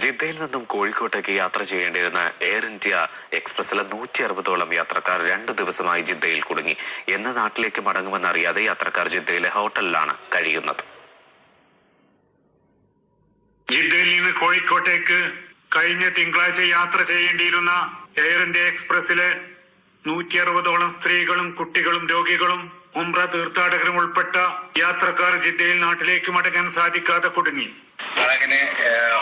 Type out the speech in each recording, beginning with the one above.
ജിദ്ദയിൽ നിന്നും കോഴിക്കോട്ടേക്ക് യാത്ര ചെയ്യേണ്ടിയിരുന്ന എയർ ഇന്ത്യ എക്സ്പ്രസിലെ നൂറ്റി അറുപതോളം യാത്രക്കാർ രണ്ട് ദിവസമായി ജിദ്ദയിൽ കുടുങ്ങി. എന്ന് നാട്ടിലേക്ക് മടങ്ങുമെന്നറിയാതെ യാത്രക്കാർ ജിദ്ദയിലെ ഹോട്ടലിലാണ് കഴിയുന്നത്. ജിദ്ദയിൽ നിന്ന് കോഴിക്കോട്ടേക്ക് കഴിഞ്ഞ തിങ്കളാഴ്ച യാത്ര ചെയ്യേണ്ടിയിരുന്ന എയർ ഇന്ത്യ എക്സ്പ്രസിലെ നൂറ്റി അറുപതോളം സ്ത്രീകളും കുട്ടികളും രോഗികളും ഉംറ തീർത്ഥാടകരും ഉൾപ്പെട്ട യാത്രക്കാർ ജിദ്ദയിൽ നാട്ടിലേക്ക് മടങ്ങാൻ സാധിക്കാതെ കുടുങ്ങി. ഹോട്ടലിൽ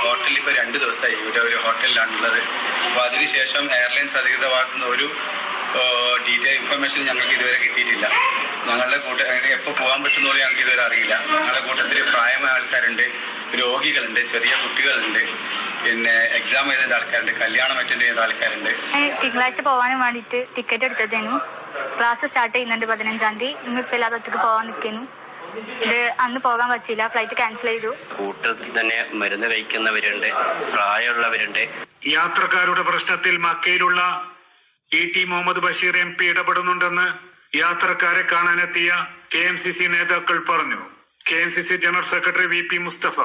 ഇപ്പോൾ രണ്ട് ദിവസമായി ഇവിടെ ഒരു ഹോട്ടലിലാണുള്ളത് അപ്പോൾ അതിനുശേഷം എയർലൈൻസ് അധികൃതമാക്കുന്ന ഒരു ഡീറ്റെയിൽ ഇൻഫർമേഷൻ ഞങ്ങൾക്ക് ഇതുവരെ കിട്ടിയിട്ടില്ല. ഞങ്ങളുടെ കൂട്ട എപ്പോൾ പോകാൻ പറ്റുന്നോ ഞങ്ങൾക്ക് ഇതുവരെ അറിയില്ല. ഞങ്ങളുടെ കൂട്ടത്തിൽ പ്രായമായ ആൾക്കാരുണ്ട് രോഗികളുണ്ട് ചെറിയ കുട്ടികളുണ്ട് പിന്നെ എക്സാം എഴുതേണ്ട ആൾക്കാരുണ്ട് കല്യാണം അറ്റൻഡ് ചെയ്യേണ്ട ആൾക്കാരുണ്ട്. തിങ്കളാഴ്ച പോകാനും വേണ്ടിയിട്ട് ടിക്കറ്റ് എടുത്തതേനു. ക്ലാസ് സ്റ്റാർട്ട് ചെയ്യുന്നുണ്ട് പതിനഞ്ചാം തീയതി. ഇന്നിപ്പോൾ എല്ലാത്തൊക്കെ പോകാൻ നിൽക്കുന്നു ഇത് അന്ന് പോകാൻ പറ്റില്ല ഫ്ലൈറ്റ് ക്യാൻസൽ ചെയ്തു. കൂട്ടത്തിൽ തന്നെ മരുന്ന് കഴിക്കുന്നവരുണ്ട് പ്രായമുള്ളവരുണ്ട്. യാത്രക്കാരുടെ പ്രശ്നത്തിൽ മക്കയിലുള്ള E T Muhammad Basheer M P ഇടപെടുന്നുണ്ടെന്ന് യാത്രക്കാരെ കാണാനെത്തിയ കെ എം സി സി നേതാക്കൾ പറഞ്ഞു. K M C C general secretary V P Mustafa.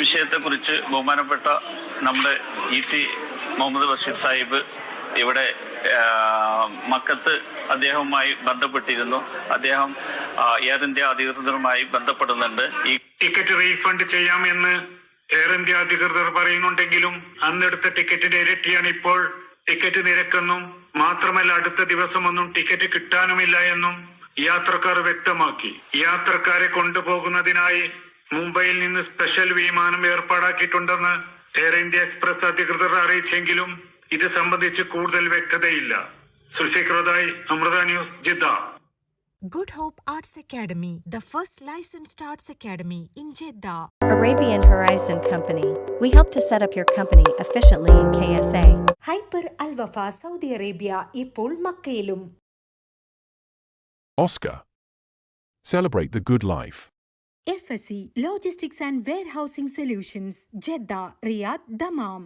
വിഷയത്തെക്കുറിച്ച് ബഹുമാനപ്പെട്ട നമ്മുടെ ഇ ടി മുഹമ്മദ് ബഷീർ സാഹിബ് ഇവിടെ മക്കത്ത് അദ്ദേഹവുമായി ബന്ധപ്പെട്ടിരുന്നു. അദ്ദേഹം എയർ ഇന്ത്യ അധികൃതരുമായി ബന്ധപ്പെടുന്നുണ്ട്? ഈ ടിക്കറ്റ് റീഫണ്ട് ചെയ്യാമെന്ന് എയർ ഇന്ത്യ അധികൃതർ പറയുന്നുണ്ടെങ്കിലും അന്നെടുത്ത ടിക്കറ്റിന്റെ ഇരട്ടിയാണ് ഇപ്പോൾ ടിക്കറ്റ് നിരക്കെന്നും മാത്രമല്ല അടുത്ത ദിവസമൊന്നും ടിക്കറ്റ് കിട്ടാനുമില്ല എന്നും യാത്രക്കാർ വ്യക്തമാക്കി. യാത്രക്കാരെ കൊണ്ടുപോകുന്നതിനായി മുംബൈയിൽ നിന്ന് സ്പെഷ്യൽ വിമാനം ഏർപ്പാടാക്കിയിട്ടുണ്ടെന്ന് എയർ ഇന്ത്യ എക്സ്പ്രസ് അധികൃതർ അറിയിച്ചെങ്കിലും ഇത് സംബന്ധിച്ച് കൂടുതൽ വ്യക്തതയില്ല. Sulfiq Amrita News Jeddah. Good Hope Arts Academy, the first licensed arts academy in Jeddah. Arabian Horizon Company. We help to set up your company efficiently in KSA. Hyper Alwafa Saudi Arabia ഇപ്പോൾ മക്കയിലും Oscar. Celebrate the good life. F S C logistics and warehousing solutions Jeddah Riyadh Dammam